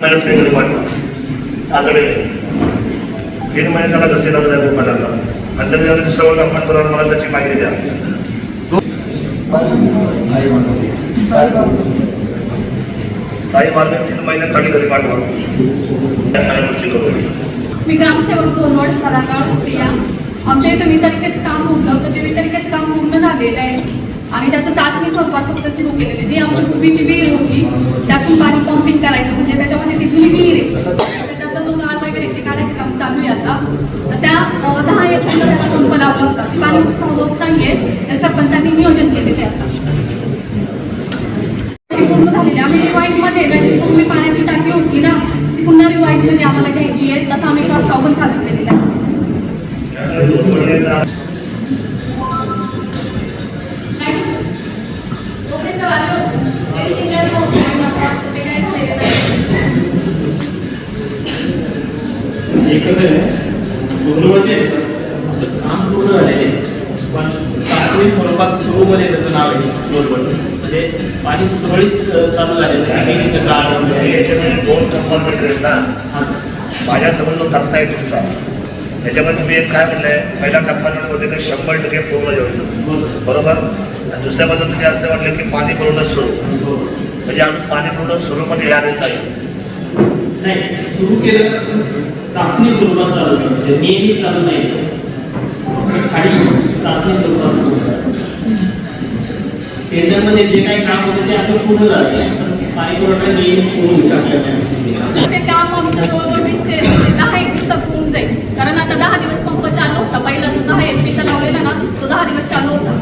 Madam free तरी तीन महिने त्याला घरचे दादा जायला पाठवला आणि तरी आता दुसऱ्या वेळेस आपण करून मला त्याची माहिती द्या. साई मार्मिक तीन महिन्यासाठी घरी पाठवा. या सगळ्या गोष्टी करू मी ग्रामसेवक दोन वर्ष सदाकाळ प्रिया. आमच्या इथं वितरिकेचं काम होतं तर ते वितरिकेचं काम पूर्ण झालेलं आहे. आणि त्याचं चाचणी स्वरूपात फक्त सुरू केलेलं आहे. जी आमची पूर्वीची विहीर होती त्यातून पाणी पंपिंग करायचं. म्हणजे त्याच्यामध्ये ती जुनी विहीर आहे त्याच्यातलं जो गाळ वगैरे ते काढायचं काम चालू आहे आता तर त्या अं, दहा एकरला त्याला पंप लावला होता ते पाणी वेळेस सरपंचांनी नियोजन केले ते आता. पूर्ण झालेले आम्ही रिवाईजमध्ये पूर्वी पाण्याची टाकी होती ना ती पुन्हा रिवाईजमध्ये आम्हाला घ्यायची आहे तसं आम्ही प्रस्ताव पण सादर केलेला ओके सर आलो कसं आहे पूर्णमध्ये म्हणजे आपलं काम पूर्ण झालेले. आहे. पण चाचणी स्वरूपात सुरूमध्ये त्याचं नाव आहे. बरोबर म्हणजे पाणी सुरळीत चालू झालेलं काळ दोन कंपार्टमेंट करेल ना. माझ्यासमोर जो तक्ता आहे तुमचा. त्याच्यामध्ये तुम्ही एक काय म्हणलंय? पहिल्या कंपार्टमेंटमध्ये काही शंभर टक्के पूर्ण सर. बरोबर. आणि दुसऱ्या बाजूला तुम्ही असं म्हटलं की पाणी पुरवठा सुरू. म्हणजे आम्ही पाणी पुरवठा सुरूमध्ये आलेलं नाही. नाही सुरू केलं चाचणी स्वरूपात चालू म्हणजे नेहमी चालू नाही. खाली चाचणी स्वरूपात सुरू टेंडरमध्ये जे काही काम होते ते आपण पूर्ण झाले. पाणी पुरवठा नेहमी सुरू होऊ शकला नाही. ते काम आमचं जवळजवळ वीस ते दहा एक दिवसात होऊन जाईल. कारण आता दहा दिवस पंप चालू होता. पहिला जो दहा एच पीचा लावलेला ना तो दहा दिवस चालू होता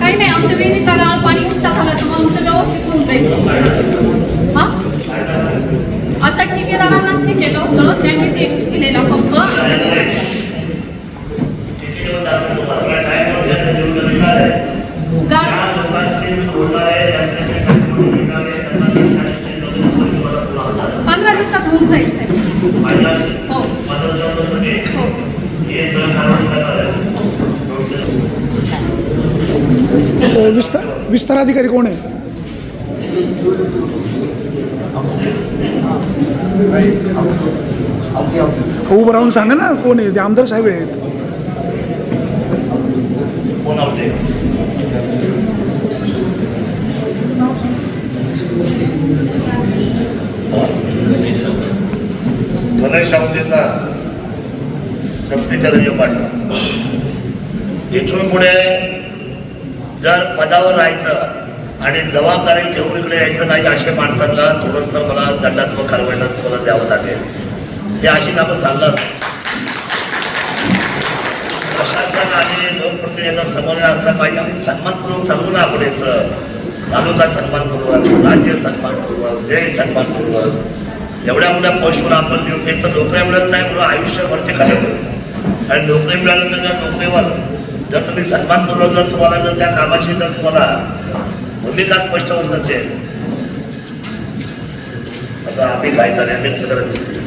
काही नाही आमच्या विहिरीचा गाळ पाणी उठता झाला तर मग आमचं व्यवस्थित होऊन जाईल हा आता ठेकेदारांनाच हे केलं होतं त्यांनीच एक दिलेला पंप किती दिवस जातील तुम्हाला मला टाईमवर ज्यांचं जेवढं मिळणार आहे गाळ त्या लोकांशी मी बोलणार आहे ज्यांचे मी टाईमवर मिळणार आहे त्यांना मी चाळीस एक दोन दिवसात तुम्हाला फोन असणार पंधरा दिवसात होऊन जाईल साहेब फायनल हो माझं समजून तुम्ही हो. हे. सगळं कारवाई करणार आहे अ, विस्तार विस्तार अधिकारी कोण आहे? उभं राहून सांगा ना कोण आहे? ते आमदार साहेब आहेत. गणेश आवटेला सत्तेचा रजू काढला इथून पुढे जर पदावर राहायचं आणि जबाबदारी घेऊन इकडे यायचं नाही अशा माणसांना थोडंसं मला दंडात्मक कारवाईला तुम्हाला द्यावं लागेल. हे अशी कामं चालणार प्रशासन आणि लोकप्रतिनिधीचा समन्वय असला पाहिजे. आणि सन्मानपूर्वक चालू ना आपण हे सर. तालुका सन्मानपूर्वक राज्य सन्मानपूर्वक देश सन्मानपूर्वक एवढ्या मोठ्या पोस्टवर आपण मिळते तर नोकऱ्या मिळत नाही म्हणून आयुष्यभरचे खरे आणि नोकरी मिळाल्यानंतर त्या नोकरीवर जर तुम्ही सन्मानपूर्वक जर तुम्हाला जर त्या कामाची जर तुम्हाला भूमिका स्पष्ट होत नसेल. आता आम्ही काय चालेल आम्ही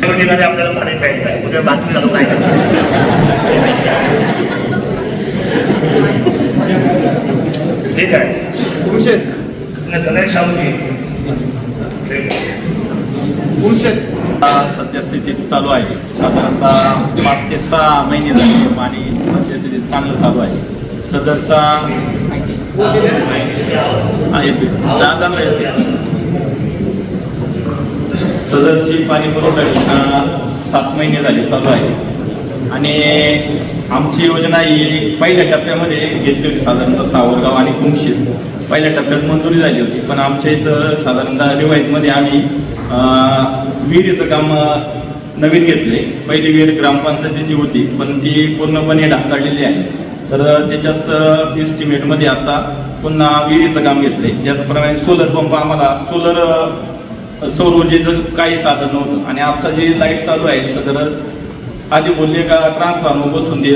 त्या ठिकाणी आपल्याला पाणी प्यायचं आहे. उद्या बातमी झालं काय करणार ठीक आहे. गणेश आता सद्यस्थितीत चालू आहे. साधारणतः पाच ते सहा महिने झाले पाणी सद्यस्थितीत चांगलं चालू आहे. सदरचा सदरची पाणी पुरवठा योजना सात महिने झाले चालू आहे. आणि आमची योजना ही पहिल्या टप्प्यामध्ये घेतली होती साधारणतः सावरगाव आणि कुमशीर पहिल्या टप्प्यात मंजुरी झाली होती पण आमच्या इथं साधारणतः रिवाईजमध्ये आम्ही विहिरीचं काम नवीन घेतले. पहिली विहीर ग्रामपंचायतीची होती पण ती पूर्णपणे ढासळलेली आहे. तर त्याच्यात इस्टिमेटमध्ये आता पुन्हा विहिरीचं काम घेतलं आहे त्याचप्रमाणे सोलर पंप आम्हाला सोलर सौर ऊर्जेचं काही साधन नव्हतं. आणि आता जी लाइट चालू आहे सदर आधी बोलले का ट्रान्सफॉर्मर बसून दे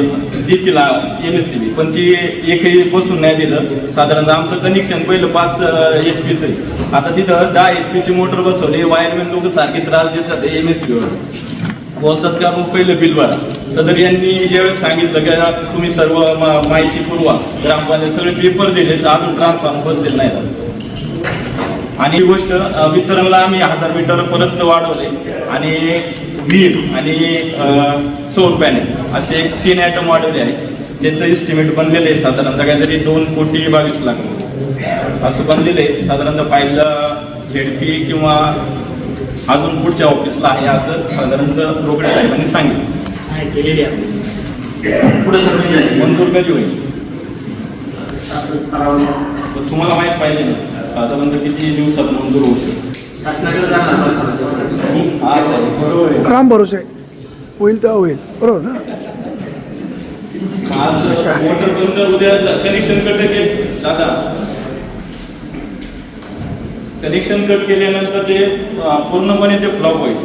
देतील एम एस सी बी पण ती एकही बसून नाही दिलं. साधारणतः आमचं कनेक्शन पहिलं पाच एच पीचं आहे. आता तिथं दहा एच पीची मोटर बसवली वायरमॅन लोक सारखे त्रास देतात एम एस सीवर बोलतात का? मग पहिलं बिल भरा. सदर यांनी ज्यावेळेस सांगितलं की तुम्ही सर्व माहिती पुरवा. ग्रामपंचायत सगळे पेपर दिले तर अजून ट्रान्सफॉर्म बसलेलं नाही. आणि ही गोष्ट वितरणला आम्ही हजार मीटर पर्यंत वाढवले. आणि वीर आणि सोर सौर पॅनेल असे एक तीन आयटम वाढवले आहे त्याचं इस्टिमेट बनलेलं आहे. साधारणतः काहीतरी दोन कोटी बावीस लाख. असं बनलेलं आहे. साधारणतः पाहिलं झेडपी किंवा अजून पुढच्या ऑफिसला आहे असं साधारणतः रोकडे साहेबांनी सांगितलं. आहे केलेली आहे. पुढे सगळी झाली मंजूर कधी होईल? असं सराव तर तुम्हाला माहीत पाहिजे ना साधारणतः किती दिवसात मंजूर होऊ शकतो? शासनाकडे हा आहे. राम भरोसे. होईल तेव्हा होईल. बरोबर ना? आज मोटर बंद उद्या कनेक्शन कट केले दादा कनेक्शन कट केल्यानंतर ते पूर्णपणे ते फ्लॉप होईल.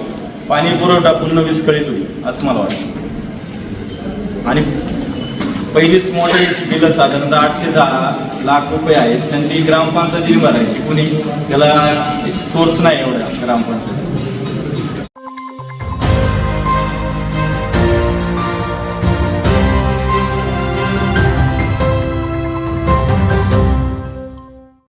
पाणी पुरवठा पूर्ण विस्कळीत होईल असं मला वाटतं. आणि पहिलीच मोटरीची बिलं साधारणतः आठ ते दहा लाख रुपये आहेत. त्यांनी ग्रामपंचायतीने भरायची. कुणी त्याला सोर्स नाही एवढा ग्रामपंचायत